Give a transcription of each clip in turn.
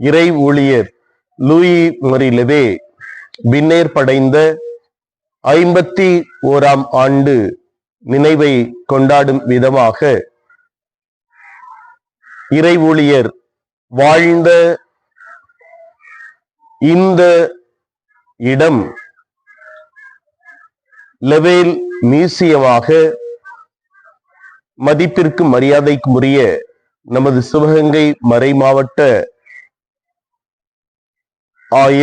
இறை ஊழியர் லூயி மரிலவே பின்னேர் படைந்த ஐம்பத்தி ஓராம் ஆண்டு நினைவை கொண்டாடும் விதமாக இறை ஊழியர் வாழ்ந்த இந்த இடம் லெவேல் மியூசியமாக மதிப்பிற்கு மரியாதைக்குரிய நமது சிவகங்கை மறை மாவட்ட ஆய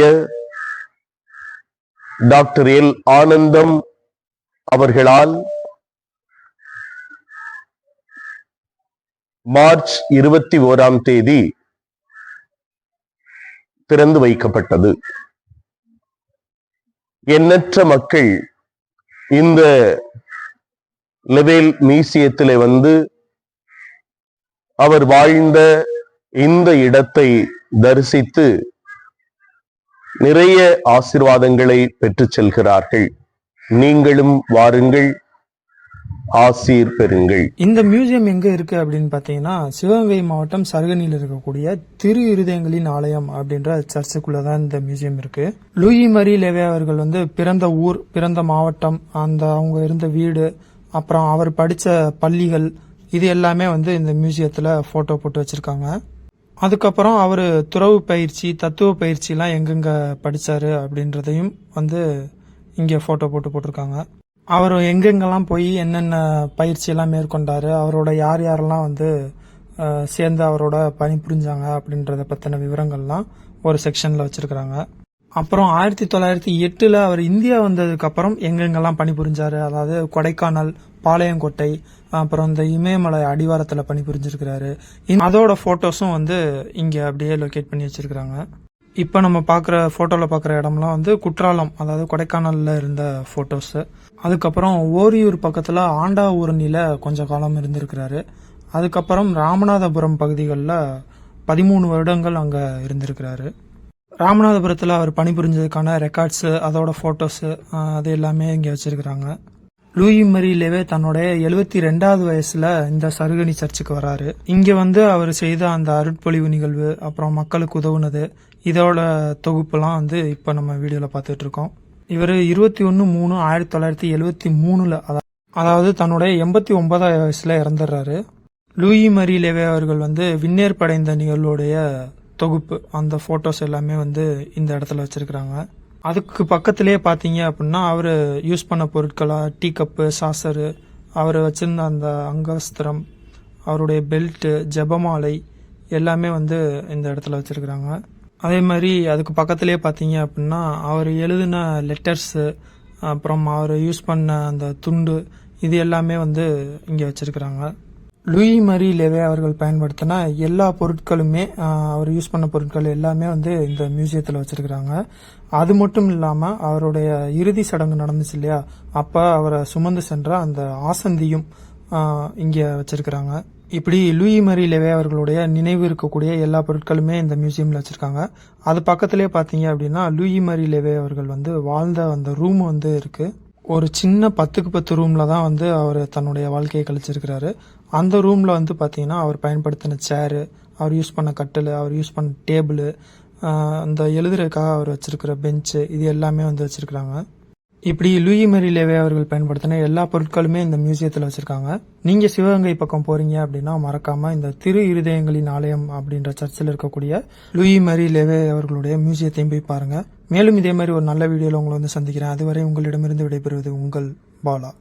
டாக்டர் எல் ஆனந்தம் அவர்களால் மார்ச் இருபத்தி ஓராம் தேதி திறந்து வைக்கப்பட்டது. எண்ணற்ற மக்கள் இந்த லெவேல் மியூசியத்திலே வந்து அவர் வாழ்ந்த இந்த இடத்தை தரிசித்து நிறைய ஆசிர்வாதங்களை பெற்று செல்கிறார்கள். நீங்களும் வாருங்கள் ஆசீர் பெறுங்கள். இந்த மியூசியம் எங்க இருக்கு அப்படின்னு பாத்தீங்கன்னா சிவகங்கை மாவட்டம் சருகனியில் இருக்கக்கூடிய திரு இருதயங்களின் ஆலயம் அப்படின்ற சர்ச்சுக்குள்ளதான் இந்த மியூசியம் இருக்கு. லூயி மரி லேவே அவர்கள் வந்து பிறந்த ஊர் பிறந்த மாவட்டம் அந்த அவங்க இருந்த வீடு அப்புறம் அவர் படிச்ச பள்ளிகள் இது எல்லாமே வந்து இந்த மியூசியத்துல போட்டோ போட்டு வச்சிருக்காங்க. அதுக்கப்புறம் அவர் துறவு பயிற்சி தத்துவ பயிற்சிலாம் எங்கெங்க படித்தார் அப்படின்றதையும் வந்து இங்கே ஃபோட்டோ போட்டு போட்டிருக்காங்க. அவர் எங்கெங்கெல்லாம் போய் என்னென்ன பயிற்சியெல்லாம் மேற்கொண்டார் அவரோட யார் யாரெல்லாம் வந்து சேர்ந்து அவரோட பணிபுரிஞ்சாங்க அப்படின்றத பற்றின விவரங்கள்லாம் ஒரு செக்ஷனில் வச்சுருக்குறாங்க. அப்புறம் ஆயிரத்தி தொள்ளாயிரத்தி எட்டில் அவர் இந்தியா வந்ததுக்கப்புறம் எங்கெங்கெல்லாம் பணிபுரிஞ்சார் அதாவது கொடைக்கானல் பாளையங்கோட்டை அப்புறம் இந்த இமயமலை அடிவாரத்தில் பணிபுரிஞ்சிருக்கிறாரு அதோட ஃபோட்டோஸும் வந்து இங்கே அப்படியே லொக்கேட் பண்ணி வச்சிருக்கிறாங்க. இப்போ நம்ம பார்க்குற ஃபோட்டோவில் பார்க்குற இடம்லாம் வந்து குற்றாலம் அதாவது கொடைக்கானலில் இருந்த ஃபோட்டோஸு அதுக்கப்புறம் ஓரியூர் பக்கத்தில் ஆண்டா ஊரணியில் கொஞ்சம் காலம் இருந்திருக்கிறாரு. அதுக்கப்புறம் ராமநாதபுரம் பகுதிகளில் பதிமூணு வருடங்கள் அங்கே இருந்திருக்கிறாரு. ராமநாதபுரத்தில் அவர் பணிபுரிஞ்சதுக்கான ரெக்கார்ட்ஸு அதோட ஃபோட்டோஸு அது எல்லாமே இங்கே வச்சுருக்கிறாங்க. லூயி மரி தன்னுடைய எழுபத்தி ரெண்டாவது வயசுல இந்த சருகணி சர்ச்சுக்கு வராரு. இங்க வந்து அவர் செய்த அந்த அருட்பொழிவு நிகழ்வு அப்புறம் மக்களுக்கு உதவுனது இதோட தொகுப்புலாம் வந்து இப்போ நம்ம வீடியோல பார்த்துட்டு இருக்கோம். இவர் இருபத்தி ஒன்று மூணு ஆயிரத்தி தொள்ளாயிரத்தி எழுபத்தி மூணுல அதாவது தன்னுடைய எண்பத்தி ஒன்பதாவது வயசுல இறந்துடுறாரு லூயி மரி லேவே அவர்கள் வந்து விண்ணேர் படைந்த நிகழ்வுடைய தொகுப்பு அந்த ஃபோட்டோஸ் எல்லாமே வந்து இந்த இடத்துல வச்சிருக்கிறாங்க. அதுக்கு பக்கத்துலேயே பார்த்தீங்க அப்படின்னா அவர் யூஸ் பண்ண பொருட்களாக டீ கப்பு சாசரு அவர் வச்சிருந்த அந்த அங்கவஸ்திரம் அவருடைய பெல்ட்டு ஜெபமாலை எல்லாமே வந்து இந்த இடத்துல வச்சுருக்குறாங்க. அதே மாதிரி அதுக்கு பக்கத்துலேயே பார்த்தீங்க அப்படின்னா அவர் எழுதின லெட்டர்ஸு அப்புறம் அவர் யூஸ் பண்ண அந்த துண்டு இது எல்லாமே வந்து இங்கே வச்சுருக்குறாங்க. லூயி மரி லேவே அவர்கள் பயன்படுத்தின எல்லா பொருட்களுமே அவர் யூஸ் பண்ண பொருட்கள் எல்லாமே வந்து இந்த மியூசியத்தில் வச்சுருக்குறாங்க. அது மட்டும் இல்லாமல் அவருடைய இறுதி சடங்கு நடந்துச்சு இல்லையா? அப்போ அவரை சுமந்து சென்ற அந்த ஆசந்தியும் இங்கே வச்சுருக்குறாங்க. இப்படி லூயி மரி லேவே அவர்களுடைய நினைவு இருக்கக்கூடிய எல்லா பொருட்களுமே இந்த மியூசியமில் வச்சுருக்காங்க. அது பக்கத்துலேயே பார்த்தீங்க அப்படின்னா லூயி மரி லேவே அவர்கள் வந்து வாழ்ந்த அந்த ரூம் வந்து இருக்குது ஒரு சின்ன பத்துக்கு பத்து ரூமில் தான் வந்து அவர் தன்னுடைய வாழ்க்கையை கழிச்சிருக்கிறாரு. அந்த ரூமில் வந்து பார்த்தீங்கன்னா அவர் பயன்படுத்தின சேரு அவர் யூஸ் பண்ண கட்டில் அவர் யூஸ் பண்ண டேபிள் அந்த எழுதுறதுக்காக அவர் வச்சிருக்கிற பெஞ்சு இது எல்லாமே வந்து வச்சிருக்கிறாங்க. இப்படி லூயி மெரி லேவே அவர்கள் பயன்படுத்தின எல்லா பொருட்களுமே இந்த மியூசியத்தில் வச்சிருக்காங்க. நீங்க சிவகங்கை பக்கம் போறீங்க அப்படின்னா மறக்காம இந்த திரு இருதயங்களின் ஆலயம் அப்படின்ற சர்ச்சில் இருக்கக்கூடிய லூயி மெரி லேவே அவர்களுடைய மியூசியத்தையும் போய் பாருங்க. மேலும் இதே மாதிரி ஒரு நல்ல வீடியோவில் உங்களை வந்து சந்திக்கிறேன். அதுவரை உங்களிடமிருந்து விடைபெறுவது உங்கள் பாலா.